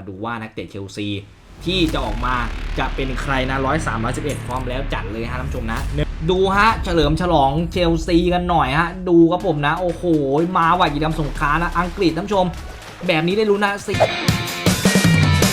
มาดูว่านักเตะเชลซีที่จะออกมาจะเป็นใครนะร้อยสามร้อยสิบเอ็ดพร้อมแล้วจัดเลยฮะท่านผู้ชมนะ ดูฮะเฉลิมฉลองเชลซีกันหน่อยฮะ ดูครับผมนะ โอ้โห มาว่ะกิจกรรมสงครามนะ อังกฤษท่านผู้ชม แบบนี้ได้รู้นะสิ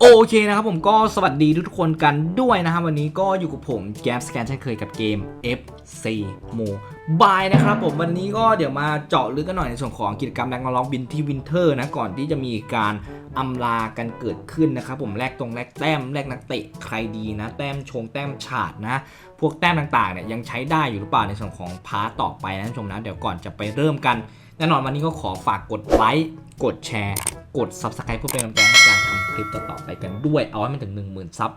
โอเคนะครับผมก็สวัสดีทุกคนกันด้วยนะครับวันนี้ก็อยู่กับผมแกมสแกนเช่นเคยกับเกม FC Mobile นะครับผมวันนี้ก็เดี๋ยวมาเจาะลึกกันหน่อยในส่วนของกิจกรรมแรงลองบินที่วินเทอร์นะก่อนที่จะมีการอำลากันเกิดขึ้นนะครับผมแลกตรงแลกแต้มแลกนักเตะใครดีนะ แต้มชงแต้มฉาดนะ พวกแต้มต่างๆเนี่ยยังใช้ได้อยู่หรือเปล่าในส่วนของพาร์ตต่อไปนะท่านผู้ชมนะเดี๋ยวก่อนจะไปเริ่มกันแน่นอนวันนี้ก็ขอฝากกดไลค์กดแชร์ กด Subscribe เพื่อเป็นกำลังใจ คลิปต่อๆไปกันด้วย เอาให้มันถึง 10,000 ซับ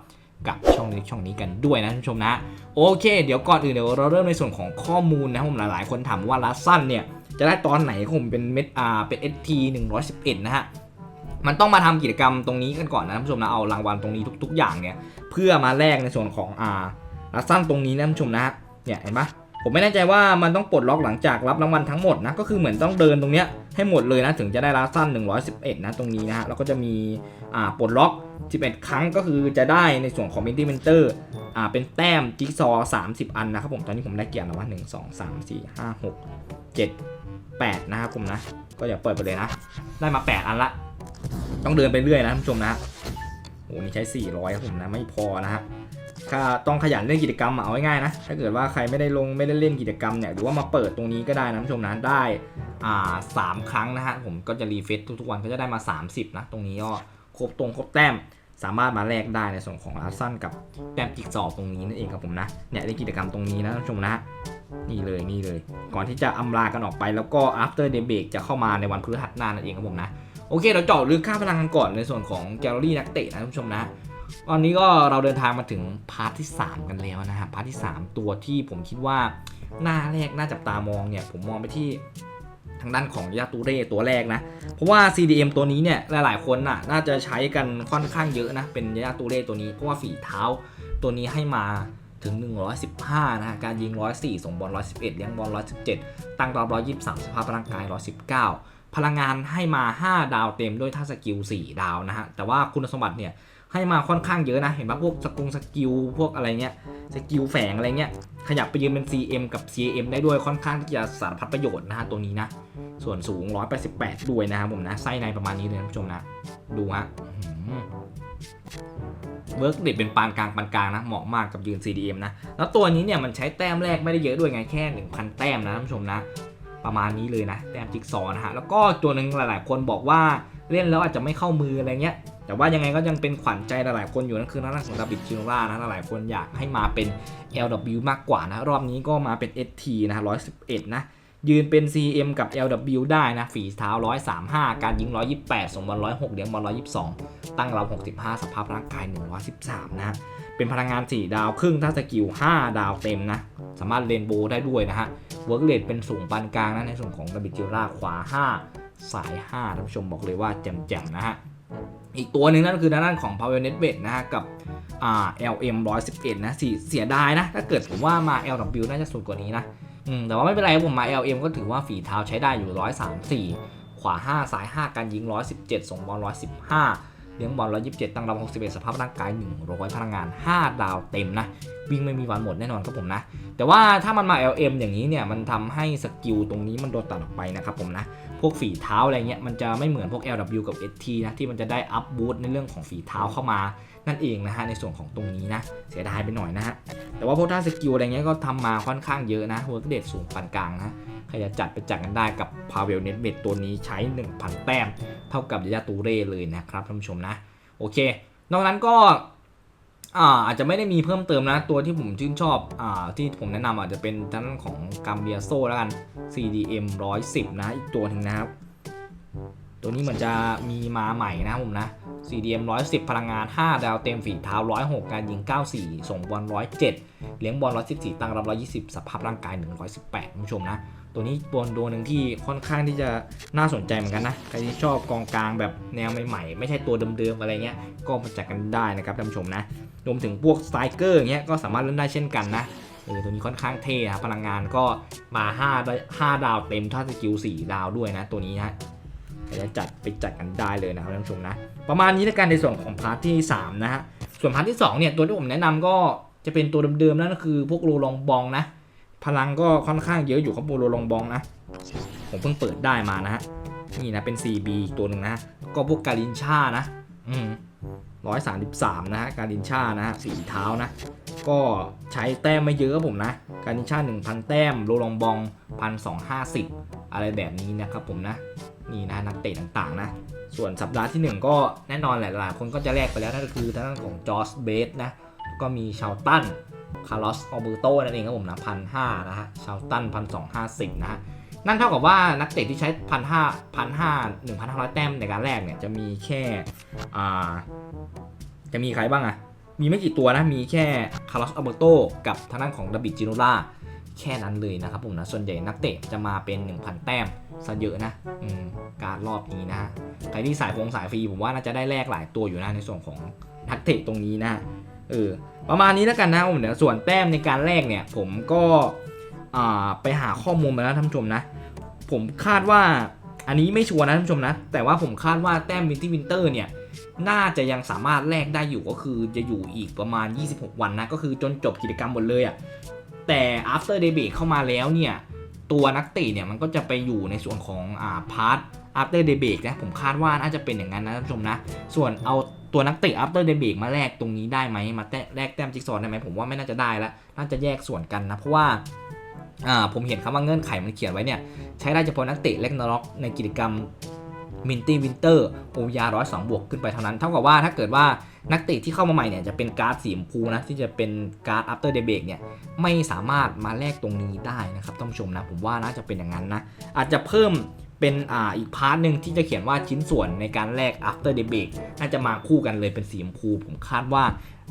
กับช่องนี้ช่องนี้กันด้วยนะท่านผู้ชมนะ โอเค เดี๋ยวก่อนอื่นเดี๋ยวเราเริ่มในส่วนของข้อมูลนะผมหลายๆ คนถามว่าลัสซันเนี่ยจะได้ตอนไหนผมเป็นเม็ดอาเป็น ST 111 นะฮะมันต้องมาทำกิจกรรมตรงนี้กันก่อนนะท่านผู้ชมนะเอารางวัลตรงนี้ทุก ๆ อย่างเนี่ยเพื่อมาแลกในส่วนของอ่าลัสซันตรงนี้นะท่านผู้ชมนะเนี่ยเห็นปะ ผมไม่แน่ใจว่ามันต้องปลดล็อกหลังจากรับรางวัลทั้งหมดนะ ก็คือเหมือนต้องเดินตรงเนี้ยให้หมดเลยนะถึงจะได้ลัสซัน111 นะตรงนี้นะฮะแล้วก็จะมีอ่าปลดล็อก 11 ครั้งก็คือจะได้ในส่วนของมินตี้เมนเตอร์อ่าเป็นแต้มจิ๊กซอว์30 อันนะครับผมตอนนี้ผมได้เกียญแล้วว่า 1 2 3 4 5 6 7 8 นะครับผมนะ ก็อย่าเปิดไปเลยนะ ได้มา 8 อันละ ต้องเดินไปเรื่อยนะท่านผู้ชมนะ โอ้นี่ใช้ 400ครับผมนะไม่พอนะฮะถ้าต้องขยันเล่นกิจกรรมอะเอาง่ายๆนะ ถ้าเกิดว่าใครไม่ได้ลงไม่ได้เล่นกิจกรรมเนี่ยหรือว่ามาเปิดตรงนี้ก็ได้นะท่านผู้ชมนะได้อ่าสามครั้งนะฮะผมก็จะรีเฟซทุกๆวันก็จะได้มา 30 นะ ตรงนี้ก็ครบตรงครบแต้มสามารถมาแลกได้ในส่วนของอาร์ซันกับแต้มจิกซอตรงนี้นั่นเองครับผมนะเนี่ยในกิจกรรมตรงนี้นะท่านผู้ชมนะนี่เลยนี่เลย ก่อนที่จะอำลากันออกไปแล้วก็ after day break จะเข้ามาในวันพฤหัสหน้านั่นเองครับผมนะ โอเค เราเจาะลึกค่าพลังกันก่อนในส่วนของแกลเลอรี่นักเตะนะท่านผู้ชมนะตอนนี้ก็เราเดินทางมาถึงพาร์ทที่ 3 กันแล้วนะฮะพาร์ทที่ 3 ตัวที่ผมคิดว่าหน้าแรกน่าจับตามองเนี่ย ผมมองไปที่ทางด้านของยาตูเร่ตัวแรกนะ เพราะว่า CDM ตัวนี้เนี่ยหลายๆ คนน่ะน่าจะใช้กันค่อนข้างเยอะนะ เป็นยาตูเร่ตัวนี้เพราะว่าฝีเท้าตัวนี้ให้มาถึง 115 นะฮะการยิง 104 ส่งบอล 111 เลี้ยงบอล 117 ตั้งรอบ123 สภาพร่างกาย 119 พลังงานให้มา 5 ดาวเต็มด้วยท่าสกิล 4 ดาวนะฮะ แต่ว่าคุณสมบัติเนี่ยให้มาค่อนข้างเยอะนะ เห็นปะพวกสกุงสกิลพวกอะไรเงี้ย สกิลแฝงอะไรเงี้ย ขยับไปยืนเป็น CM กับ CM ได้ด้วยค่อนข้างที่จะสารพัดประโยชน์นะฮะตัวนี้นะ ส่วนสูง 188 ด้วยนะครับผมนะ ไส้ในประมาณนี้เลยท่านผู้ชมนะ ดูฮะเวิร์กเด็ดเป็นปานกลางปานกลางนะ เหมาะมากกับยืน CDM นะ แล้วตัวนี้เนี่ยมันใช้แต้มแรกไม่ได้เยอะด้วยไงแค่ 1,000 แต้มนะท่านผู้ชมนะ ประมาณนี้เลยนะแต้มจิ๊กซอนะฮะแล้วก็ตัวหนึ่งหลายๆ คนบอกว่าเล่นแล้วอาจจะไม่เข้ามืออะไรเงี้ย แต่ว่ายังไงก็ยังเป็นขวัญใจหลายๆคนอยู่นั่นคือน้านของดาบิดชิโนรานะหลายคนอยากให้มาเป็น LW มากกว่านะ รอบนี้ก็มาเป็น ST นะ111 นะ ยืนเป็น CM กับ LW ได้นะ ฝีเท้า 135 การยิง 128 ส่งบอล106เลี้ยงบอล122 ตั้งเรา65 สภาพร่างกาย 113 นะ เป็นพลังงาน 4 ดาวครึ่งถ้าสกิล 5 ดาวเต็มนะ สามารถเลนโบว์ได้ด้วยนะฮะเวิร์กเลดเป็นสูงปานกลางนะในส่วนของดาบิจิราขวา 5 สาย 5ท่านผู้ชมบอกเลยว่าแจ่มๆนะฮะอีกตัวหนึ่งนั่นคือด้านของ Power Net b e t นะฮะกับอ่า LM 111นะเสียเสียดายนะ ถ้าเกิดผมว่ามา LW น่าจะสุดกว่านี้นะแต่ว่าไม่เป็นไรผมมา LM ก็ถือว่าฝีเท้าใช้ได้อยู่ 134 ขวา 5 สาย 5 การยิง 117 ส่งบอล115 เลี้ยงบอล127ตั้งรับ61สภาพร่างกาย100พลังงาน5ดาวเต็มนะ วิ่งไม่มีวันหมดแน่นอนครับผมนะ แต่ว่าถ้ามันมา LM อย่างนี้เนี่ยมันทำให้สกิลตรงนี้มันโดนตัดออกไปนะครับผมนะ พวกฝีเท้าอะไรเงี้ยมันจะไม่เหมือนพวก LW กับ ST นะที่มันจะได้อัพบูตในเรื่องของฝีเท้าเข้ามานั่นเองนะฮะในส่วนของตรงนี้นะเสียดายไปหน่อยนะฮะแต่ว่าพวกท่าสกิลอะไรเงี้ยก็ทำมาค่อนข้างเยอะนะเวิร์กเดทสูงปานกลางนะใครจะจัดไปจัดกันได้กับพาเวลเน็ตเบดตัวนี้ใช้ 1,000 แต้ม เท่ากับยาตูเร่เลยนะครับท่านผู้ชมนะ โอเค นอกนั้นก็ อ่าอาจจะไม่ได้มีเพิ่มเติมนะ ตัวที่ผมชื่นชอบอ่าที่ผมแนะนำอาจจะเป็นทั้งของกัมเบียโซแล้วกัน CDM 110 นะ อีกตัวหนึ่งนะครับ ตัวนี้เหมือนจะมีมาใหม่นะผมนะ CDM 110 พลังงาน 5 ดาวเต็มฝีเท้า 106 การยิง 94 ส่งบอล 107 เลี้ยงบอล 114 ตั้งรับ 120 สภาพร่างกาย 118คุณผู้ชมนะ ตัวนี้บนตัวหนึ่งที่ค่อนข้างที่จะน่าสนใจเหมือนกันนะ ใครที่ชอบกองกลางแบบแนวใหม่ๆ ไม่ใช่ตัวเดิมๆ อะไรเงี้ย ก็มาจัดกันได้นะครับท่านผู้ชมนะ รวมถึงพวกสไตรเกอร์เงี้ยก็สามารถเล่นได้เช่นกันนะเออตัวนี้ค่อนข้างเท่นะพลังงานก็มา5ได้5ดาวเต็มถ้าสกิล 4 ดาวด้วยนะ ตัวนี้นะ จะจัดไปจัดกันได้เลยนะครับท่านผู้ชมนะ ประมาณนี้แล้วกันในส่วนของพาร์ทที่ 3 นะฮะ ส่วนพาร์ทที่ 2 เนี่ยตัวที่ผมแนะนำก็จะเป็นตัวเดิมๆนั่นก็คือพวกโรลองบองนะ พลังก็ค่อนข้างเยอะอยู่ครับโรลองบองนะ ผมเพิ่งเปิดได้มานะฮะ นี่นะเป็น CB อีกตัวหนึ่งนะ ก็พวกกาลินชานะ อืมร้อยสามสิบสามนะฮะ การินชานะฮะสีเท้านะ ก็ใช้แต้มไม่เยอะครับผมนะ การินชา1,000แต้มโรลองบอง1,250อะไรแบบนี้นะครับผมนะ นี่นะนักเตะต่างๆนะส่วนสัปดาห์ที่ 1 ก็แน่นอนแหละหลายคนก็จะแลกไปแล้วนั่นก็คือทางด้านของจอร์สเบสนะก็มีชาวตันคาร์ลอสออเบอร์โตนั่นเองครับผมนะพันห้านะฮะชาวตันพันสองห้าสิบนะฮะนั่นเท่ากับว่านักเตะที่ใช้พันห้าพันห้าหนึ่งพันห้าร้อยแต้มในการแรกเนี่ยจะมีแค่อ่าจะมีใครบ้างอะมีไม่กี่ตัวนะ มีแค่คาร์ลอสอัลเบโตกับทางด้านของดับบิจิโนล่า แค่นั้นเลยนะครับผมนะ ส่วนใหญ่นักเตะจะมาเป็น 1,000 แต้มซะเยอะนะการรอบนี้นะใครที่สายฟงสายฟรีผมว่าน่าจะได้แลกหลายตัวอยู่นะในส่วนของนักเตะตรงนี้นะเออประมาณนี้แล้วกันนะผมเดี๋ยวส่วนแต้มในการแลกเนี่ย ผมก็ไปหาข้อมูลมาแล้วท่านผู้ชมนะ ผมคาดว่าอันนี้ไม่ชัวร์นะท่านผู้ชมนะ แต่ว่าผมคาดว่าแต้มวินที่วินเตอร์เนี่ยน่าจะยังสามารถแลกได้อยู่ก็คือจะอยู่อีกประมาณ 26 วันนะ ก็คือจนจบกิจกรรมหมดเลยอะ่ะ แต่ after day break เข้ามาแล้วเนี่ย ตัวนักเตะเนี่ยมันก็จะไปอยู่ในส่วนของอ่า part after day break นะ ผมคาดว่าน่าจะเป็นอย่างนั้นนะท่านผู้ชมนะ ส่วนเอาตัวนักเตะ after day break มาแลกตรงนี้ได้ไหมมาแแลกแต้มจิ๊กซอว์ได้ไหมผมว่าไม่น่าจะได้ล้วน่าจะแยกส่วนกันนะ เพราะว่าอ่าผมเห็นคำว่าเงื่อนไขมันเขียนไว้เนี่ย ใช้ได้เฉพาะนักเตะเล็กนร็อกในกิจกรรม มินตี้วินเตอร์โอยาร้อยสองบวกขึ้นไปเท่านั้น เท่ากับว่าถ้าเกิดว่านักเตะที่เข้ามาใหม่เนี่ยจะเป็นการ์ดสีชมพูนะที่จะเป็นการ์ด after day break เนี่ยไม่สามารถมาแลกตรงนี้ได้นะครับท่านผู้ชมนะผมว่าน่าจะเป็นอย่างนั้นนะอาจจะเพิ่มเป็นอ่าอีกพาร์ทหนึ่งที่จะเขียนว่าชิ้นส่วนในการแลก after day break น่าจะมาคู่กันเลยเป็นสีชมพู ผมคาดว่า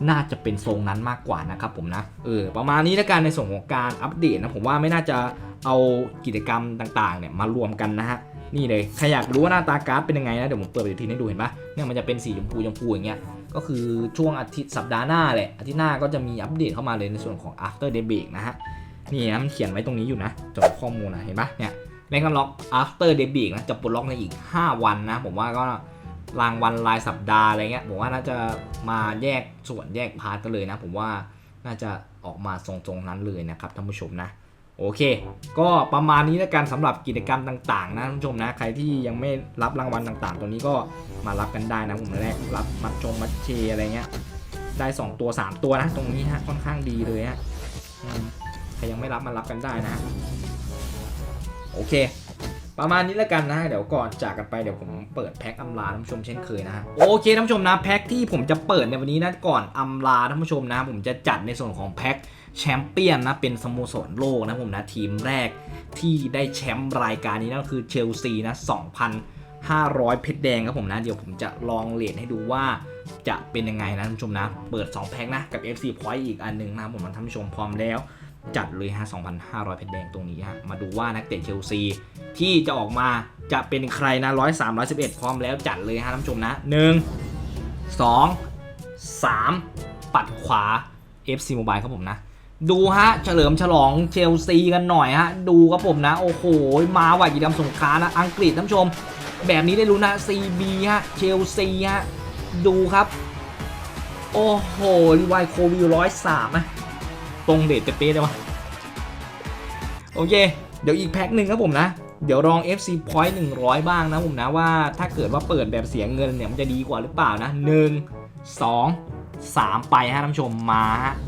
น่าจะเป็นทรงนั้นมากกว่านะครับผมนะเออประมาณนี้แล้วกันในส่วนของการอัปเดตนะผมว่าไม่น่าจะเอากิจกรรมต่างๆเนี่ยมารวมกันนะฮะ นี่เลยใครอยากรู้ว่าหน้าตาการ์ดเป็นยังไงนะเดี๋ยวผมเปิดไปทีให้ดูเห็นปะเนี่ยมันจะเป็นสีชมพูชมพูอย่างเงี้ยก็คือช่วงอาทิตย์สัปดาห์หน้าแหละอาทิตย์หน้าก็จะมีอัปเดตเข้ามาเลยในส่วนของ after day break นะฮะนี่นะมันเขียนไว้ตรงนี้อยู่นะจดข้อมูลนะเห็นปะเนี่ยแรงกันล็อก after day break นะจะปลดล็อกในอีก 5 วันนะ ผมว่าก็รางวัลรายสัปดาห์อะไรเงี้ยผมว่าน่าจะมาแยกส่วนแยกพาร์ทกันเลยนะ ผมว่าน่าจะออกมาทรงๆนั้นเลยนะครับท่านผู้ชมนะ โอเค ก็ประมาณนี้แล้วกันสำหรับกิจกรรมต่างๆ นะท่านผู้ชมนะ ใครที่ยังไม่รับรางวัลต่างๆ ตัวนี้ก็มารับกันได้นะผมแรกรับมัดชมมัดเชอะไรเงี้ย ได้ 2 ตัว 3 ตัวนะ ตรงนี้ฮะค่อนข้างดีเลยฮะใครยังไม่รับมารับกันได้นะ โอเค ประมาณนี้แล้วกันนะเดี๋ยวก่อนจากกันไปเดี๋ยวผมเปิดแพ็คอำลาท่านผู้ชมเช่นเคยนะฮะโอเคท่านผู้ชมนะแพ็คที่ผมจะเปิดในวันนี้นะก่อนอำลาท่านผู้ชมนะ ผมจะจัดในส่วนของแพ็คแชมเปี้ยนนะเป็นสโมสรโลกนะผมนะทีมแรกที่ได้แชมป์รายการนี้นั่นก็คือเชลซีนะ2,500 เพชรแดงครับผมนะ เดี๋ยวผมจะลองเลทให้ดูว่าจะเป็นยังไงนะท่านผู้ชมนะ เปิด 2 แพ็คนะกับ FC Point อีกอันหนึงนะผมนะท่านผู้ชมพร้อมแล้ว จัดเลยฮะ 2,500 เพชรแดงตรงนี้ฮะ มาดูว่านักเตะเชลซี ที่จะออกมาจะเป็นใครนะ103 11พร้อมแล้วจัดเลยฮะท่านผู้ชมนะ1 2 3ปัดขวา FC Mobile ครับผมนะ ดูฮะ เฉลิมฉลองเชลซีกันหน่อยฮะ ดูครับผมนะ โอ้โห มาว่ะกิจกรรมสงครามนะ อังกฤษท่านผู้ชม แบบนี้ได้รู้นะ CB ฮะ เชลซีฮะ ดูครับ โอ้โหรีไวโควิลร้อยสามนะ ตรงเดทเป๊ะเลยวะโอเค เดี๋ยวอีกแพ็คหนึ่งครับผมนะ เดี๋ยวลอง FC Point 100 บ้างนะผมนะว่าถ้าเกิดว่าเปิดแบบเสียเงินเนี่ยมันจะดีกว่าหรือเปล่านะ1 2 3 ไปฮะท่านผู้ชมมา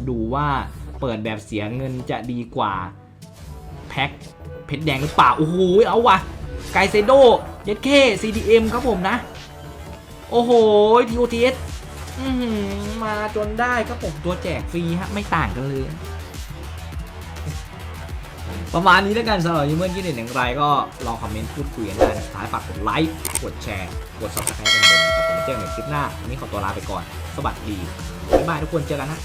ดูว่าเปิดแบบเสียเงินจะดีกว่าแพ็คเพชรแดงหรือเปล่า โอ้โห เอาว่ะไกเซโดเจ็ดเค CDM ครับผมนะ โอ้โห TOTS มาจนได้ก็ผมตัวแจกฟรีฮะ ไม่ต่างกันเลย ประมาณนี้แล้วกันสำหรับยูเมื่อกี้เห็นอย่างไรก็ลองคอมเมนต์พูดคุยกันได้นะท้ายฝากกดไลค์กดแชร์กด subscribe กันด้วยนะครับผมเจอกันในคลิปหน้าวันนี้ขอตัวลาไปก่อน สวัสดีบ๊ายบายทุกคนเจอกันนะ